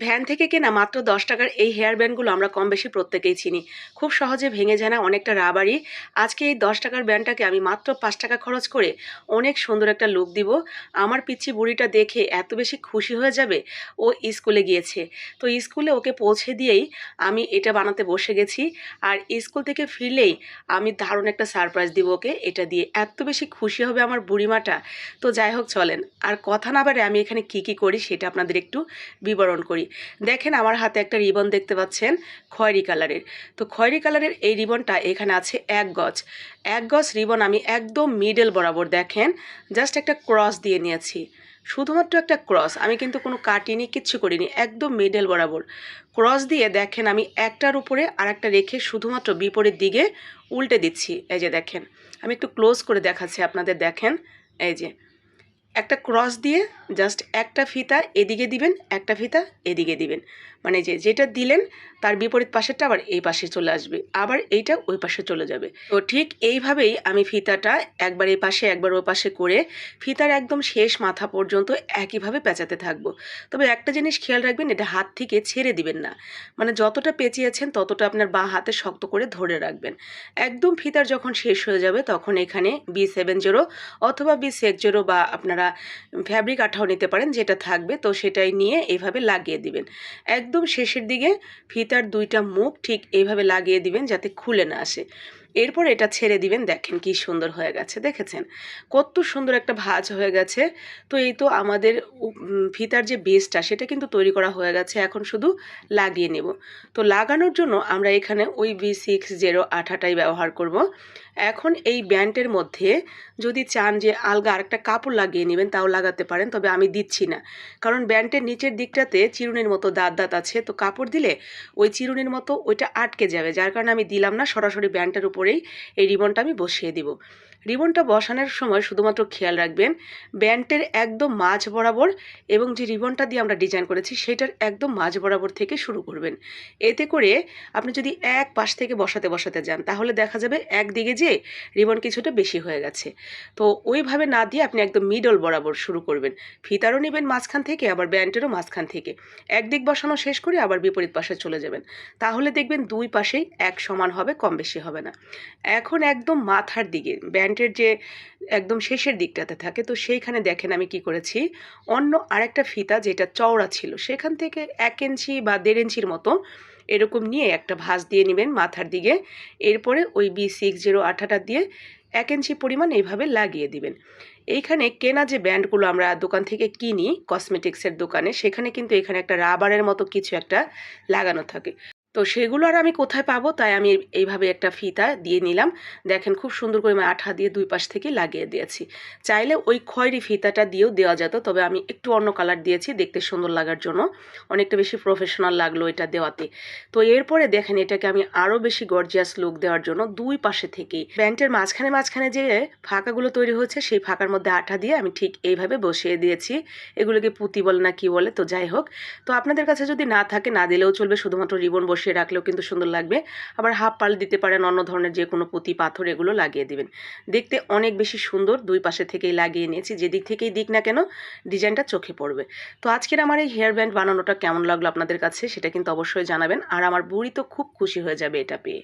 Van থেকে কেনা মাত্র দশ টাকার এই হেয়ার ব্যান্ডগুলো আমরা কম বেশি প্রত্যেকেই চিনি। খুব সহজে ভেঙে যায় না অনেকটা রাবারই। আজকে এই দশ টাকার ব্যান্ডটাকে আমি মাত্র পাঁচ টাকা খরচ করে অনেক সুন্দর একটা লুক দিব। আমার পিচ্ছি বুড়িটা দেখে এত বেশি খুশি হয়ে যাবে, ও স্কুলে গিয়েছে। তো স্কুলে ওকে পৌঁছে দিয়েই আমি এটা বানাতে বসে গেছি। আর স্কুল থেকে ফিরলেই আমি দারুণ একটা সারপ্রাইজ দিব ওকে। এটা দিয়ে এত বেশি খুশি হবে আমার বুড়িমাটা। তো যাই হোক, চলেন। আর কথা না বারে আমি এখানে কি কি করি সেটা আপনাদের একটু বিবরণ করি। দেখেন আমার হাতে একটা রিবন দেখতে পাচ্ছেন, খয়েরি কালারের। তো খয়েরি কালারের এই রিবনটা এখানে আছে এক গজ। এক গজ রিবন আমি একদম মিডল বরাবর, দেখেন জাস্ট একটা ক্রস দিয়ে নিয়েছি। শুধুমাত্র একটা ক্রস আমি কিন্তু কোনো কাটিনি, কিচ্ছু করিনি, একদম মিডল বরাবর। ক্রস দিয়ে দেখেন আমি একটার উপরে আর একটা রেখে শুধুমাত্র বিপরীত দিকে উল্টে দিচ্ছি। এই যে দেখেন, আমি একটু ক্লোজ করে দেখাচ্ছি আপনাদের, দেখেন, এই যে। একটা ক্রস দিয়ে জাস্ট একটা ফিতা এদিকে দিবেন, একটা ফিতা এদিকে দিবেন। মানে যে, যেটা দিলেন, তার বিপরীত পাশেরটা আবার এই পাশে চলে আসবে, আবার এইটা ওই পাশে চলে যাবে। তো ঠিক এইভাবেই আমি ফিতাটা একবার এই পাশে, একবার ওই পাশে করে ফিতার একদম শেষ মাথা পর্যন্ত একইভাবে পেঁচাতে থাকব। তবে একটা জিনিস খেয়াল রাখবেন, এটা হাত থেকে ছেড়ে দিবেন না। মানে যতটা পেঁচিয়েছেন, ততটা আপনার বাঁ হাতে শক্ত করে ধরে রাখবেন। একদম ফিতার যখন শেষ হয়ে যাবে, তখন এখানে বি সেভেন জিরো অথবা বি সিক্স জিরো বা আপনারা ফ্যাব্রিক আঠাও নিতে পারেন, যেটা থাকবে, তো সেটাই নিয়ে এভাবে লাগিয়ে দিবেন। একদম শেষের দিকে ফিতার দুইটা মুখ ঠিক এইভাবে লাগিয়ে দিবেন যাতে খুলে না আসে। এরপর এটা ছেড়ে দিবেন, দেখেন কি সুন্দর হয়ে গেছে, দেখেছেন? কত সুন্দর একটা ভাজ হয়ে গেছে। তো এই তো আমাদের ফিতার যে বেসটা সেটা কিন্তু তৈরি করা হয়ে গেছে, এখন শুধু লাগিয়ে নেব। তো লাগানোর জন্য আমরা এখানে ওই বি সিক্স জিরো আঠাটাই ব্যবহার করব। এখন এই ব্যান্ডের মধ্যে যদি চান যে আলগা আরেকটা কাপড় লাগিয়ে নেবেন, তাও লাগাতে পারেন, তবে আমি দিচ্ছি না। কারণ ব্যান্ডের নিচের দিকটাতে চিরুনির মতো দাঁত দাঁত আছে, তো কাপড় দিলে ওই চিরুনির মতো ওইটা আটকে যাবে। যার কারণে আমি দিলাম না, সরাসরি ব্যান্ডের উপরেই এই রিবনটা আমি বসিয়ে দিব। রিবনটা বসানোর সময় শুধুমাত্র খেয়াল রাখবেন, ব্যান্ডের একদম মাঝ বরাবর এবং যে রিবনটা দিয়ে আমরা ডিজাইন করেছি সেটার একদম মাঝ বরাবর থেকে শুরু করবেন। এতে করে আপনি যদি এক পাশ থেকে বসাতে বসাতে যান, তাহলে দেখা যাবে একদিকে যে রিবন কিছুটা বেশি হয়ে গেছে। তো ওইভাবে না দিয়ে আপনি একদম মিডল বরাবর শুরু করবেন। ফিতারও নেবেন মাঝখান থেকে, আবার ব্যান্ডেরও মাঝখান থেকে। একদিক বসানো শেষ করে আবার বিপরীত পাশে চলে যাবেন। তাহলে দেখবেন দুই পাশেই এক সমান হবে, কম বেশি হবে না। এখন একদম মাথার দিকে ব্যান্ডের যে একদম শেষের দিকটাতে থাকে, তো সেইখানে দেখেন আমি কি করেছি। অন্য আরেকটা ফিতা যেটা চওড়া ছিল, সেখান থেকে এক ইঞ্চি বা দেড় ইঞ্চির মতো এরকম নিয়ে একটা ভাঁজ দিয়ে নেবেন মাথার দিকে। এরপরে ওই বি সিক্স জিরো আঠাটা দিয়ে এক ইঞ্চি পরিমাণ এইভাবে লাগিয়ে দিবেন। এইখানে কেনা যে ব্যান্ডগুলো আমরা দোকান থেকে কিনি কসমেটিক্সের দোকানে, সেখানে কিন্তু এখানে একটা রাবারের মতো কিছু একটা লাগানো থাকে। তো সেগুলো আর আমি কোথায় পাবো? তাই আমি এইভাবে একটা ফিতা দিয়ে নিলাম। দেখেন খুব সুন্দর করে আমি আঠা দিয়ে দুই পাশ থেকে লাগিয়ে দিয়েছি। চাইলে ওই খয়েরি ফিতাটা দিয়েও দেওয়া যেত, তবে আমি একটু অন্য কালার দিয়েছি দেখতে সুন্দর লাগার জন্য। অনেকটা বেশি প্রফেশনাল লাগল এটা দেওয়াতে। তো এরপরে দেখেন এটাকে আমি আরও বেশি গর্জিয়াস লুক দেওয়ার জন্য দুই পাশে থেকেই। প্যান্টের মাঝখানে মাঝখানে যে ফাঁকাগুলো তৈরি হয়েছে, সেই ফাঁকার মধ্যে আঠা দিয়ে আমি ঠিক এইভাবে বসিয়ে দিয়েছি। এগুলোকে পুঁতি বলে না কি বলে, তো যাই হোক। তো আপনাদের কাছে যদি না থাকে, না দিলেও চলবে। শুধুমাত্র রিবন বসিয়ে রাখলেও কিন্তু সুন্দর লাগবে। আবার হাফ পাল দিতে পারেন, অন্য ধরনের যে কোনো পুঁতি, পাথর এগুলো লাগিয়ে দিবেন। দেখতে অনেক বেশি সুন্দর, দুই পাশে থেকেই লাগিয়ে নিয়েছি, যেদিক থেকেই দিক না কেন ডিজাইনটা চোখে পড়বে। তো আজকের আমার এই হেয়ার ব্যান্ড বানানোটা কেমন লাগল আপনাদের কাছে, সেটা কিন্তু অবশ্যই জানাবেন। আর আমার বুড়ি তো খুব খুশি হয়ে যাবে এটা পেয়ে।